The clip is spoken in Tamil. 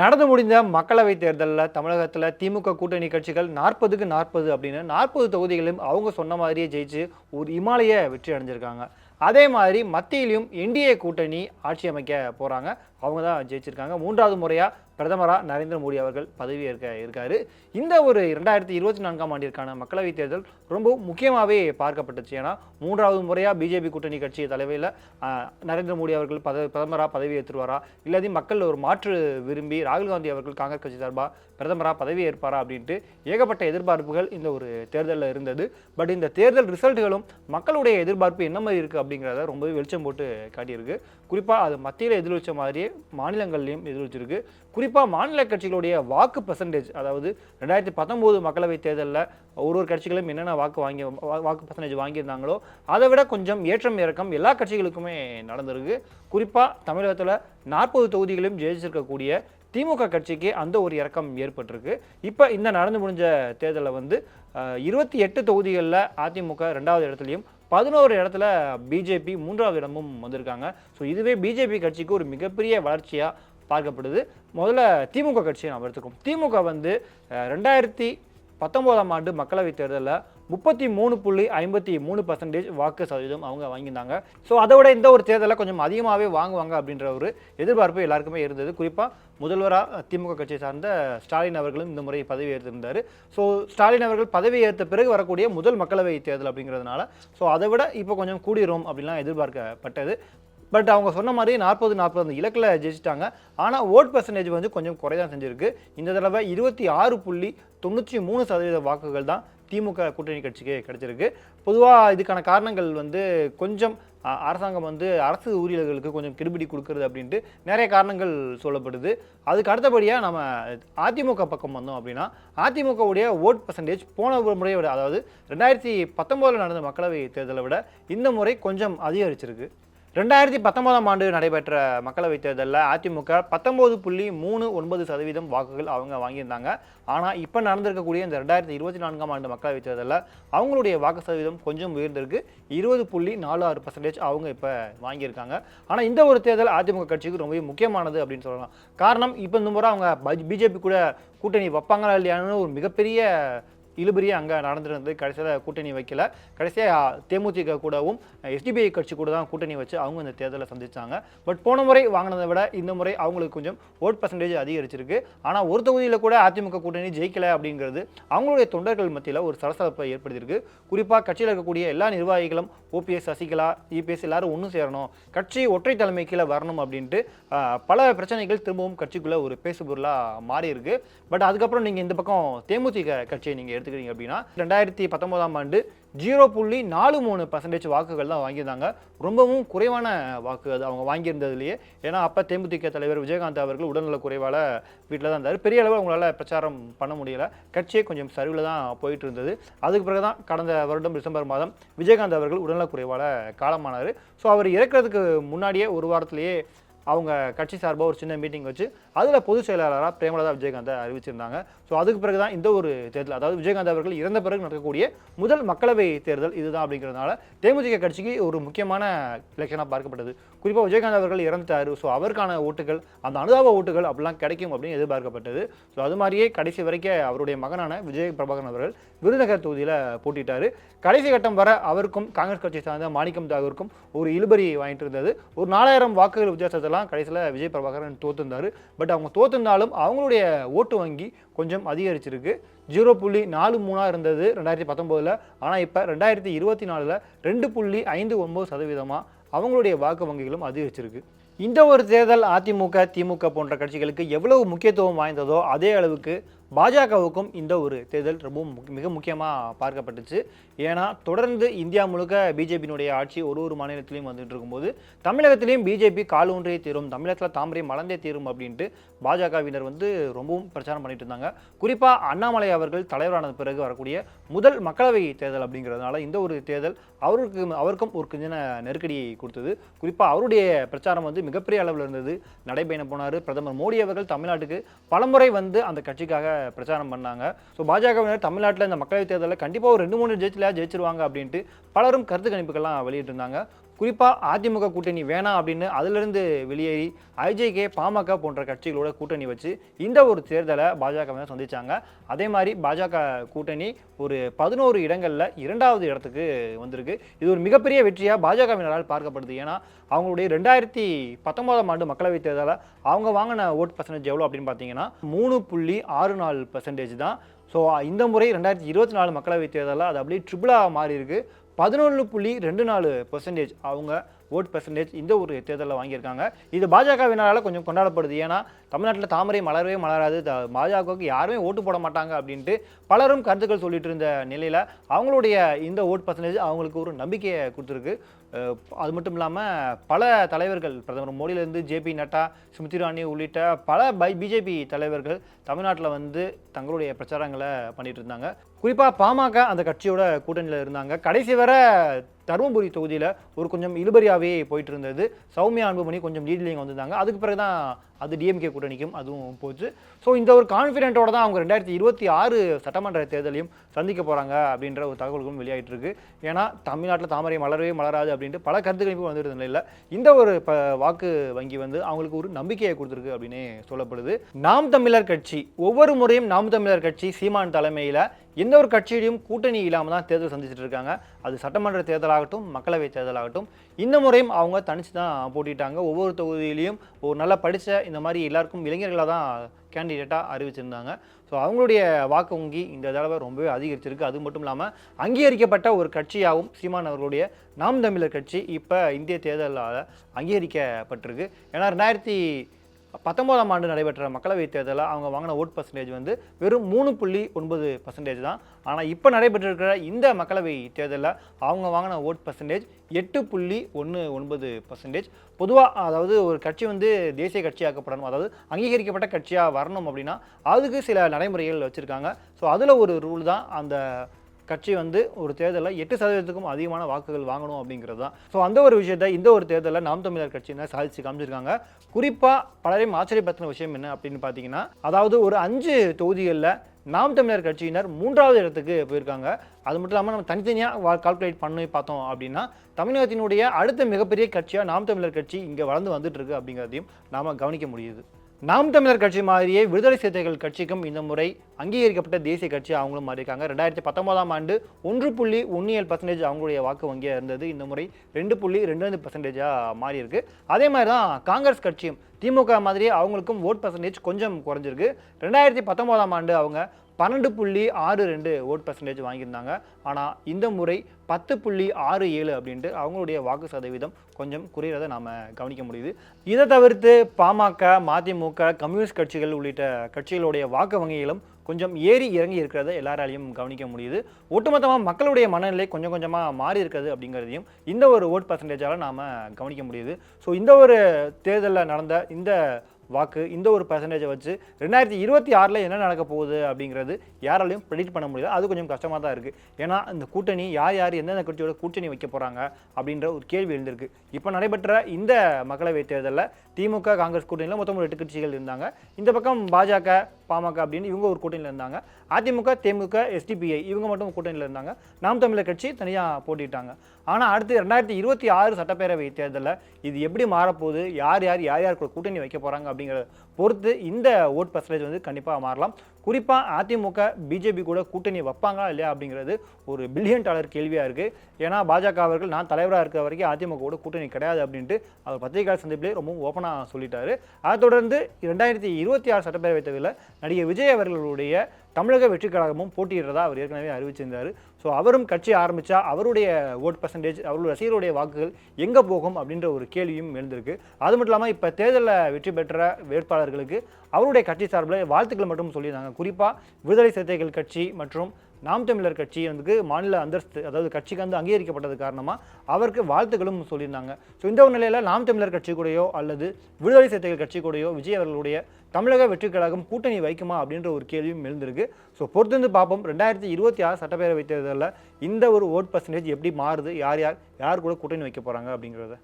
நடந்து முடிந்த மக்களவைத் தேர்தலில் தமிழகத்தில் திமுக கூட்டணி கட்சிகள் நாற்பதுக்கு நாற்பது அப்படின்னு நாற்பது தொகுதிகளையும் அவங்க சொன்ன மாதிரியே ஜெயிச்சு ஒரு இமாலய வெற்றி அடைஞ்சிருக்காங்க. அதே மாதிரி மத்தியிலையும் என்டிஏ கூட்டணி ஆட்சி அமைக்க போகிறாங்க அவங்க தான் ஜெயிச்சிருக்காங்க. மூன்றாவது முறையாக பிரதமராக நரேந்திர மோடி அவர்கள் பதவி இருக்காரு. இந்த ஒரு ரெண்டாயிரத்தி இருபத்தி நான்காம் ஆண்டிற்கான மக்களவைத் தேர்தல் ரொம்ப முக்கியமாகவே பார்க்கப்பட்டுச்சு. ஏன்னா மூன்றாவது முறையாக பிஜேபி கூட்டணி கட்சி தலைவையில் நரேந்திர மோடி அவர்கள் பத பிரதமராக பதவி ஏற்றுவாரா? இல்லாட்டி மக்கள் ஒரு மாற்று விரும்பி ராகுல் காந்தி அவர்கள் காங்கிரஸ் கட்சி சார்பாக பிரதமராக பதவி ஏற்பாரா அப்படின்ட்டு ஏகப்பட்ட எதிர்பார்ப்புகள் இந்த ஒரு தேர்தலில் இருந்தது. பட் இந்த தேர்தல் ரிசல்ட்டுகளும் மக்களுடைய எதிர்பார்ப்பு என்ன மாதிரி இருக்குது அப்படிங்கிறத ரொம்பவே வெளிச்சம் போட்டு காட்டியிருக்கு. குறிப்பாக அது மத்தியில் எதிர்வச்ச மாதிரியே மாநிலங்கள்லையும் எதிர்வச்சிருக்கு குறிப்பாக மாநில கட்சிகளுடைய வாக்கு பர்சன்டேஜ் அதாவது ரெண்டாயிரத்தி பத்தொம்போது மக்களவைத் தேர்தலில் ஒரு ஒரு கட்சிகளும் என்னென்ன வாக்கு வாங்கி வா- வாக்கு பர்சன்டேஜ் வாங்கியிருந்தாங்களோ அதை விட கொஞ்சம் ஏற்றம் இறக்கம் எல்லா கட்சிகளுக்குமே நடந்திருக்கு. குறிப்பாக தமிழகத்தில் நாற்பது தொகுதிகளையும் ஜெயிச்சிருக்கக்கூடிய திமுக கட்சிக்கு அந்த ஒரு இறக்கம் ஏற்பட்டிருக்கு. இப்போ இந்த நடந்து முடிஞ்ச தேர்தலில் வந்து இருபத்தி எட்டு தொகுதிகளில் அதிமுக ரெண்டாவது இடத்துலையும் பதினோரு இடத்துல பிஜேபி மூன்றாவது இடமும் வந்திருக்காங்க. ஸோ இதுவே பிஜேபி கட்சிக்கு ஒரு மிகப்பெரிய வளர்ச்சியாக பார்க்கப்படுது. முதல்ல திமுக கட்சியை நாம் எடுத்துக்கோம் திமுக வந்து ரெண்டாயிரத்தி பத்தொம்போதாம் ஆண்டு மக்களவைத் தேர்தலில் முப்பத்தி மூணு புள்ளி ஐம்பத்தி மூணு பர்சன்டேஜ் வாக்கு சதவீதம் அவங்க வாங்கியிருந்தாங்க. ஸோ அதை விட இந்த ஒரு தேர்தலில் கொஞ்சம் அதிகமாகவே வாங்குவாங்க அப்படின்ற ஒரு எதிர்பார்ப்பு எல்லாருக்குமே இருந்தது. குறிப்பாக முதல்வராக திமுக கட்சியை சார்ந்த ஸ்டாலின் அவர்களும் இந்த முறை பதவி ஏற்றிருந்தார். ஸோ ஸ்டாலின் அவர்கள் பதவி ஏற்ற பிறகு வரக்கூடிய முதல் மக்களவை தேர்தல் அப்படிங்கிறதுனால ஸோ அதை விட இப்போ கொஞ்சம் கூடிரும் அப்படிலாம் எதிர்பார்க்கப்பட்டது. பட் அவங்க சொன்ன மாதிரி நாற்பது நாற்பது அந்த இலக்கில் ஜெயிச்சிட்டாங்க. ஆனால் ஓட் பர்சன்டேஜ் வந்து கொஞ்சம் குறைதான் செஞ்சுருக்கு. இந்த தடவை இருபத்தி ஆறு புள்ளி தொண்ணூற்றி மூணு சதவீத வாக்குகள் தான் திமுக கூட்டணி கட்சிக்கு கிடைச்சிருக்கு. பொதுவாக இதுக்கான காரணங்கள் வந்து கொஞ்சம் அரசாங்கம் வந்து அரசு ஊழியர்களுக்கு கொஞ்சம் கெடுபிடி கொடுக்கறது அப்படின்ட்டு நிறைய காரணங்கள் சொல்லப்படுது. அதுக்கு அடுத்தபடியாக நம்ம அதிமுக பக்கம் வந்தோம் அப்படின்னா அதிமுகவுடைய ஓட் பர்சன்டேஜ் போன ஒரு முறையை விட அதாவது ரெண்டாயிரத்தி பத்தொம்போதில் நடந்த மக்களவை தேர்தலை விட இந்த முறை கொஞ்சம் அதிகரிச்சிருக்கு. ரெண்டாயிரத்தி பத்தொன்பதாம் ஆண்டு நடைபெற்ற மக்களவைத் தேர்தலில் அதிமுக பத்தொம்போது புள்ளி மூணு ஒன்பது சதவீதம் வாக்குகள் அவங்க வாங்கியிருந்தாங்க. ஆனால் இப்போ நடந்திருக்கக்கூடிய இந்த ரெண்டாயிரத்தி இருபத்தி நான்காம் ஆண்டு மக்களவைத் தேர்தலில் அவங்களுடைய வாக்கு சதவீதம் கொஞ்சம் உயர்ந்திருக்கு. இருபது புள்ளி நாலு ஆறு பர்சன்டேஜ் அவங்க இப்போ வாங்கியிருக்காங்க. ஆனால் இந்த ஒரு தேர்தல் அதிமுக கட்சிக்கு ரொம்பவே முக்கியமானது அப்படின்னு சொல்லலாம். காரணம் இப்போ இந்த முறை அவங்க பிஜேபி கூட கூட்டணி வைப்பாங்களா இல்லையான்னு ஒரு மிகப்பெரிய இழுபறியே அங்கே நடந்துருந்தது. கடைசியில் கூட்டணி வைக்கல. கடைசியாக தேமுதிக கூடவும் எஸ்டிபிஐ கட்சி கூட தான் கூட்டணி வச்சு அவங்க இந்த தேர்தலை சந்திச்சாங்க. பட் போன முறை வாங்கினதை விட இந்த முறை அவங்களுக்கு கொஞ்சம் ஓட் பர்சன்டேஜ் அதிகரிச்சிருக்கு. ஆனால் ஒரு தொகுதியில் கூட அதிமுக கூட்டணி ஜெயிக்கல அப்படிங்கிறது அவங்களுடைய தொண்டர்கள் மத்தியில் ஒரு சலசலப்பை ஏற்படுத்தியிருக்கு. குறிப்பாக கட்சியில் இருக்கக்கூடிய எல்லா நிர்வாகிகளும் ஓபிஎஸ் சசிகலா இபிஎஸ் எல்லாரும் ஒன்று சேரணும். கட்சி ஒற்றை தலைமை கீழே வரணும் அப்படின்ட்டு பல பிரச்சனைகள் திரும்பவும் கட்சிக்குள்ளே ஒரு பேசுபொருளாக மாறி இருக்கு பட் அதுக்கப்புறம் நீங்கள் இந்த பக்கம் தேமுதிக கட்சியை நீங்கள் எடுத்துக்கிறீங்க அப்படின்னா ரெண்டாயிரத்தி பத்தொன்பதாம் ஆண்டு ஜீரோ புள்ளி நாலு மூணு பர்சன்டேஜ் வாக்குகள் தான் வாங்கியிருந்தாங்க. ரொம்பவும் குறைவான வாக்கு அது அவங்க வாங்கியிருந்ததுலேயே. ஏன்னா அப்போ தேமுதிக தலைவர் விஜயகாந்த் அவர்கள் உடல்நல குறைவால் வீட்டில் தான் இருந்தார். பெரிய அளவில் அவங்களால பிரச்சாரம் பண்ண முடியலை. கட்சியே கொஞ்சம் சரிவில் தான் போயிட்டு இருந்தது அதுக்கு பிறகு தான் கடந்த வருடம் டிசம்பர் மாதம் விஜயகாந்த் அவர்கள் உடல்நலக் குறைவால் காலமானார். ஸோ அவர் இறக்கிறதுக்கு முன்னாடியே ஒரு வாரத்திலேயே அவங்க கட்சி சார்பாக ஒரு சின்ன மீட்டிங் வச்சு அதில் பொதுச் செயலாளராக பிரேமலதா விஜயகாந்தை அறிவிச்சிருந்தாங்க. ஸோ அதுக்கு பிறகு தான் இந்த ஒரு தேர்தல் அதாவது விஜயகாந்த் அவர்கள் இறந்த பிறகு நடக்கக்கூடிய முதல் மக்களவை தேர்தல் இதுதான் அப்படிங்கிறதுனால தேமுதிக கட்சிக்கு ஒரு முக்கியமான எலெக்ஷனாக பார்க்கப்பட்டது. குறிப்பாக விஜயகாந்த் அவர்கள் இறந்துட்டார். ஸோ அவருக்கான ஓட்டுகள் அந்த அனுதாப ஓட்டுகள் அப்படிலாம் கிடைக்கும் அப்படின்னு எதிர்பார்க்கப்பட்டது. ஸோ அது மாதிரியே கடைசி வரைக்கும் அவருடைய மகனான விஜய் பிரபாகரன் அவர்கள் விருதுநகர் தொகுதியில் போட்டிட்டார். கடைசி கட்டம் வர அவருக்கும் காங்கிரஸ் கட்சி சார்ந்த மாணிக்கம் தாகூருக்கும் ஒரு இழுபறி வாங்கிட்டு இருந்தது. ஒரு நாலாயிரம் வாக்குகள் வித்தியாசத்தெல்லாம் கடைசியில் விஜய் பிரபாகரன் தோத்துருந்தார். பட் அவங்க தோத்துருந்தாலும் அவங்களுடைய ஓட்டு வங்கி கொஞ்சம் அதிகரிச்சிருக்கு. ஜீரோ புள்ளி நாலு மூணாக இருந்தது ரெண்டாயிரத்தி பத்தொம்போதில். ஆனால் இப்போ ரெண்டாயிரத்தி இருபத்தி நாலில் ரெண்டு புள்ளி ஐந்து ஒன்பது சதவீதமாக அவங்களுடைய வாக்கு வங்கிகளும் அதிகரிச்சிருக்கு. இந்த ஒரு தேர்தல் அதிமுக திமுக போன்ற கட்சிகளுக்கு எவ்வளவு முக்கியத்துவம் வாய்ந்ததோ அதே அளவுக்கு பாஜகவுக்கும் இந்த ஒரு தேர்தல் ரொம்பவும் முக்- மிக முக்கியமாக பார்க்கப்பட்டுச்சு. ஏன்னா தொடர்ந்து இந்தியா முழுக்க பிஜேபியினுடைய ஆட்சி ஒரு ஒரு மாநிலத்திலையும் வந்துட்டு இருக்கும்போது தமிழகத்திலையும் பிஜேபி கால் ஒன்றே தீரும் தமிழகத்தில் தாமரை மலர்ந்தே தீரும் அப்படின்ட்டு பாஜகவினர் வந்து ரொம்பவும் பிரச்சாரம் பண்ணிட்டு இருந்தாங்க. குறிப்பாக அண்ணாமலை அவர்கள் தலைவரான பிறகு வரக்கூடிய முதல் மக்களவை தேர்தல் அப்படிங்கிறதுனால இந்த ஒரு தேர்தல் அவருக்கு அவருக்கும் ஒரு கொஞ்சம் நெருக்கடியை கொடுத்தது. குறிப்பாக அவருடைய பிரச்சாரம் வந்து மிகப்பெரிய அளவில் இருந்தது. நடைபயணம் போனார். பிரதமர் மோடி அவர்கள் தமிழ்நாட்டுக்கு பலமுறை வந்து அந்த கட்சிக்காக பிரச்சாரம் பண்ணாங்க. ஸோ பாஜகவினர் தமிழ்நாட்டில் இந்த மக்களவைத் தேர்தலில் கண்டிப்பாக ஒரு ரெண்டு மூணு ஜெயிச்சில் ஜெயிச்சிருவாங்க அப்படின்ட்டு பலரும் கருத்து கணிப்புகள்லாம் வெளியிட்டிருந்தாங்க. குறிப்பாக அதிமுக கூட்டணி வேணாம் அப்படின்னு அதிலிருந்து வெளியேறி ஐஜேகே பாமக போன்ற கட்சிகளோட கூட்டணி வச்சு இந்த ஒரு தேர்தலை பாஜக சந்திச்சாங்க. அதே மாதிரி பாஜக கூட்டணி ஒரு பதினோரு இடங்களில் இரண்டாவது இடத்துக்கு வந்திருக்கு. இது ஒரு மிகப்பெரிய வெற்றியாக பாஜகவினரால் பார்க்கப்படுது. ஏன்னா அவங்களுடைய ரெண்டாயிரத்தி பத்தொன்பதாம் ஆண்டு மக்களவைத் தேர்தலில் அவங்க வாங்கின ஓட் பர்சன்டேஜ் எவ்வளோ அப்படின்னு பார்த்தீங்கன்னா மூணு புள்ளி ஆறு நாலு பர்சன்டேஜ் தான். ஸோ இந்த முறை ரெண்டாயிரத்தி இருபத்தி நாலு மக்களவைத் தேர்தலில் அது அப்படியே ட்ரிபிளாக மாறி இருக்குது பதினொன்று புள்ளி ரெண்டு நாலு பர்சன்டேஜ் அவங்க ஓட் பர்சன்டேஜ் இந்த ஒரு தேர்தலில் வாங்கியிருக்காங்க. இது பாஜகவினரால் கொஞ்சம் கொண்டாடப்படுது. ஏன்னா தமிழ்நாட்டில் தாமரை மலரவே மலராது. த பாஜகவுக்கு யாருமே ஓட்டு போட மாட்டாங்க அப்படின்ட்டு பலரும் கருத்துக்கள் சொல்லிட்டு இருந்த நிலையில் அவங்களுடைய இந்த ஓட் பர்சன்டேஜ் அவங்களுக்கு ஒரு நம்பிக்கையை கொடுத்துருக்கு. அது மட்டும் இல்லாமல் பல தலைவர்கள் பிரதமர் மோடியிலேருந்து ஜேபி நட்டா ஸ்மிருதி இரானி உள்ளிட்ட பல பை பிஜேபி தலைவர்கள் தமிழ்நாட்டில் வந்து தங்களுடைய பிரச்சாரங்களை பண்ணிகிட்டு இருந்தாங்க. குறிப்பாக பாமக அந்த கட்சியோட கூட்டணியில் இருந்தாங்க. கடைசி வரை தருமபுரி தொகுதியில் ஒரு கொஞ்சம் இழுபறியாகவே போயிட்டு இருந்தது. சௌமியா அன்புமணி கொஞ்சம் லீட்லிங் வந்திருந்தாங்க. அதுக்கு பிறகு தான் அது டிஎம்கே கூட்டணிக்கும் அதுவும் போச்சு. ஸோ இந்த ஒரு கான்ஃபிடென்ட்டோட தான் அவங்க ரெண்டாயிரத்தி இருபத்தி ஆறு சட்டமன்ற தேர்தலையும் சந்திக்க போகிறாங்க அப்படின்ற ஒரு தகவல்களும் வெளியாகிட்டு இருக்கு. ஏன்னா தமிழ்நாட்டில் தாமரை மலரவே மலராது அப்படின்ட்டு பல கருத்துக்களும் வந்துட்டு நிலையில் இந்த ஒரு ப வாக்கு வங்கி வந்து அவங்களுக்கு ஒரு நம்பிக்கையை கொடுத்துருக்கு அப்படின்னே சொல்லப்படுது. நாம் தமிழர் கட்சி ஒவ்வொரு முறையும் நாம் தமிழர் கட்சி சீமான் தலைமையில் எந்த ஒரு கட்சியிலையும் கூட்டணி இல்லாமல் தான் தேர்தல் சந்திச்சுட்டு இருக்காங்க. அது சட்டமன்ற தேர்தலாகட்டும் மக்களவை தேர்தலாகட்டும் இந்த முறையும் அவங்க தனிச்சு தான் போட்டிட்டாங்க. ஒவ்வொரு தொகுதியிலையும் ஒரு நல்லா படித்த இந்த மாதிரி எல்லாருக்கும் இளைஞர்களாக தான் கேண்டிடேட்டாக அறிவிச்சிருந்தாங்க. ஸோ அவங்களுடைய வாக்கு வங்கி இந்த தடவை ரொம்பவே அதிகரிச்சிருக்கு. அது மட்டும் இல்லாமல் அங்கீகரிக்கப்பட்ட ஒரு கட்சியாகவும் சீமான் அவர்களுடைய நாம் தமிழர் கட்சி இப்போ இந்திய தேர்தலால் அங்கீகரிக்கப்பட்டிருக்கு. ஏன்னா ரெண்டாயிரத்தி பத்தொம்போதாம் ஆண்டு நடைபெற்ற மக்களவைத் தேர்தலில் அவங்க வாங்கின ஓட் பர்சன்டேஜ் வந்து வெறும் மூணு புள்ளி ஒன்பது பர்சன்டேஜ் தான். ஆனால் இப்போ நடைபெற்றிருக்கிற இந்த மக்களவை தேர்தலில் அவங்க வாங்கின ஓட் பர்சன்டேஜ் எட்டு புள்ளி ஒன்று ஒன்பது பர்சன்டேஜ் பொதுவாக அதாவது ஒரு கட்சி வந்து தேசிய கட்சியாக்கப்படணும் அதாவது அங்கீகரிக்கப்பட்ட கட்சியாக வரணும் அப்படின்னா அதுக்கு சில நடைமுறைகள் வச்சுருக்காங்க. ஸோ அதில் ஒரு ரூல் தான் அந்த கட்சி வந்து ஒரு தேர்தலில் எட்டு சதவீதத்துக்கும் அதிகமான வாக்குகள் வாங்கணும் அப்படிங்கிறது தான். ஸோ அந்த ஒரு விஷயத்தை இந்த ஒரு தேர்தலில் நாம் தமிழர் கட்சியினர் சாதிச்சு காமிச்சிருக்காங்க. குறிப்பாக பலரையும் ஆச்சரியப்படுத்தின விஷயம் என்ன அப்படின்னு பார்த்தீங்கன்னா அதாவது ஒரு அஞ்சு தொகுதிகளில் நாம் தமிழர் கட்சியினர் மூன்றாவது இடத்துக்கு போயிருக்காங்க. அது மட்டும் இல்லாமல் நம்ம தனித்தனியாக கால்குலேட் பண்ணி பார்த்தோம் அப்படின்னா தமிழகத்தினுடைய அடுத்த மிகப்பெரிய கட்சியாக நாம் தமிழர் கட்சி இங்கே வளர்ந்து வந்துட்டு இருக்கு அப்படிங்கிறதையும் நாம் கவனிக்க முடியுது. நாம் தமிழர் கட்சி மாதிரியே விடுதலை சிறுத்தைகள் கட்சிக்கும் இந்த முறை அங்கீகரிக்கப்பட்ட தேசிய கட்சி அவங்களும் மாறியிருக்காங்க. ரெண்டாயிரத்தி பத்தொன்பதாம் ஆண்டு ஒன்று புள்ளி ஒன்று ஏழு பர்சன்டேஜ் அவங்களுடைய வாக்கு வங்கியாக இருந்தது. இந்த முறை ரெண்டு புள்ளி ரெண்டு ரெண்டு பர்சன்டேஜாக மாறி இருக்கு அதே மாதிரி தான் காங்கிரஸ் கட்சியும் திமுக மாதிரியே அவங்களுக்கும் ஓட் பர்சன்டேஜ் கொஞ்சம் குறைஞ்சிருக்கு. ரெண்டாயிரத்தி பத்தொன்பதாம் ஆண்டு அவங்க பன்னெண்டு புள்ளி ஆறு ரெண்டு ஓட் பர்சன்டேஜ் வாங்கியிருந்தாங்க. ஆனால் இந்த முறை பத்து புள்ளி ஆறு ஏழு அப்படின்ட்டு அவங்களுடைய வாக்கு சதவீதம் கொஞ்சம் குறையிறத நாம் கவனிக்க முடியுது. இதை தவிர்த்து பாமக மதிமுக கம்யூனிஸ்ட் கட்சிகள் உள்ளிட்ட கட்சிகளுடைய வாக்கு வங்கிகளும் கொஞ்சம் ஏறி இறங்கி இருக்கிறத எல்லாராலையும் கவனிக்க முடியுது. ஒட்டுமொத்தமாக மக்களுடைய மனநிலை கொஞ்சம் கொஞ்சமாக மாறி இருக்கிறது அப்படிங்கிறதையும் இந்த ஒரு ஓட் பர்சன்டேஜால் நாம் கவனிக்க முடியுது. ஸோ இந்த ஒரு தேர்தலில் நடந்த இந்த வாக்கு இந்த ஒரு பர்சன்டேஜை வச்சு ரெண்டாயிரத்தி இருபத்தி ஆறில் என்ன நடக்க போகுது அப்படிங்கிறது யாராலையும் ப்ரெடிக்ட் பண்ண முடியல. அது கொஞ்சம் கஷ்டமாக தான் இருக்குது ஏன்னா இந்த கூட்டணி யார் யார் எந்தெந்த கட்சியோட கூட்டணி வைக்க போகிறாங்க அப்படின்ற ஒரு கேள்வி எழுந்திருக்கு. இப்போ நடைபெற்ற இந்த மக்களவை தேர்தலில் திமுக காங்கிரஸ் கூட்டணியில் மொத்தம் ஒரு எட்டு கட்சிகள் இருந்தாங்க. இந்த பக்கம் பாஜக பாமக அப்படின்னு இவங்க ஒரு கூட்டணியில் இருந்தாங்க. அதிமுக தேமுக எஸ்டிபிஐ இவங்க மட்டும் கூட்டணியில் இருந்தாங்க. நாம் தமிழர் கட்சி தனியாக போட்டிட்டாங்க ஆனால் அடுத்து ரெண்டாயிரத்தி இருபத்தி ஆறு சட்டப்பேரவை தேர்தலில் இது எப்படி மாறப்போகுது? யார் யார் யார் யார் கூட கூட்டணி வைக்க போகிறாங்க அப்படிங்கிறத பொறுத்து இந்த ஓட் பர்சன்டேஜ் வந்து கண்டிப்பாக மாறலாம். குறிப்பாக அதிமுக பிஜேபி கூட கூட்டணி வைப்பாங்களா இல்லையா அப்படிங்கிறது ஒரு பில்லியன் டாலர் கேள்வியாக இருக்குது ஏன்னா பாஜக அவர்கள் நான் தலைவராக இருக்கிற வரைக்கும் அதிமுக கூட கூட்டணி கிடையாது அப்படின்ட்டு அவர் பத்திரிகை சந்திப்பிலே ரொம்ப ஓப்பனாக சொல்லிட்டாரு. அதை தொடர்ந்து ரெண்டாயிரத்தி இருபத்தி ஆறு சட்டப்பேரவை தேர்தலில் நடிகர் விஜய் அவர்களுடைய தமிழக வெற்றி கழகமும் போட்டியிடுறதா அவர் ஏற்கனவே அறிவிச்சிருந்தார். ஸோ அவரும் கட்சி ஆரம்பித்தா அவருடைய ஓட் பர்சன்டேஜ் அவருடைய ரசிகருடைய வாக்குகள் எங்கே போகும் அப்படின்ற ஒரு கேள்வியும் எழுந்திருக்கு. அது மட்டும் இல்லாமல் இப்போ தேர்தலில் வெற்றி பெற்ற வேட்பாளர் வேட்பாளர்களுக்கு அவருடைய கட்சி சார்பில் வாழ்த்துக்கள் மட்டும் சொல்லியிருந்தாங்க. குறிப்பாக விடுதலை சிறுத்தைகள் கட்சி மற்றும் நாம் தமிழர் கட்சி வந்து மாநில அந்தஸ்து அதாவது கட்சிக்கு வந்து அங்கீகரிக்கப்பட்டது காரணமாக அவருக்கு வாழ்த்துக்களும் சொல்லியிருந்தாங்க. ஸோ இந்த ஒரு நிலையில் நாம் தமிழர் கட்சி கூடயோ அல்லது விடுதலை சிறுத்தைகள் கட்சி கூடயோ விஜய் அவர்களுடைய தமிழக வெற்றி கழகம் கூட்டணி வைக்குமா அப்படின்ற ஒரு கேள்வியும் எழுந்திருக்கு. ஸோ பொறுத்திருந்து பார்ப்போம். ரெண்டாயிரத்தி இருபத்தி ஆறு சட்டப்பேரவை தேர்தலில் இந்த ஒரு ஓட் பர்சன்டேஜ் எப்படி மாறுது? யார் யார் யார் கூட கூட்டணி வைக்க போகிறாங்க அப்படிங்கிறத.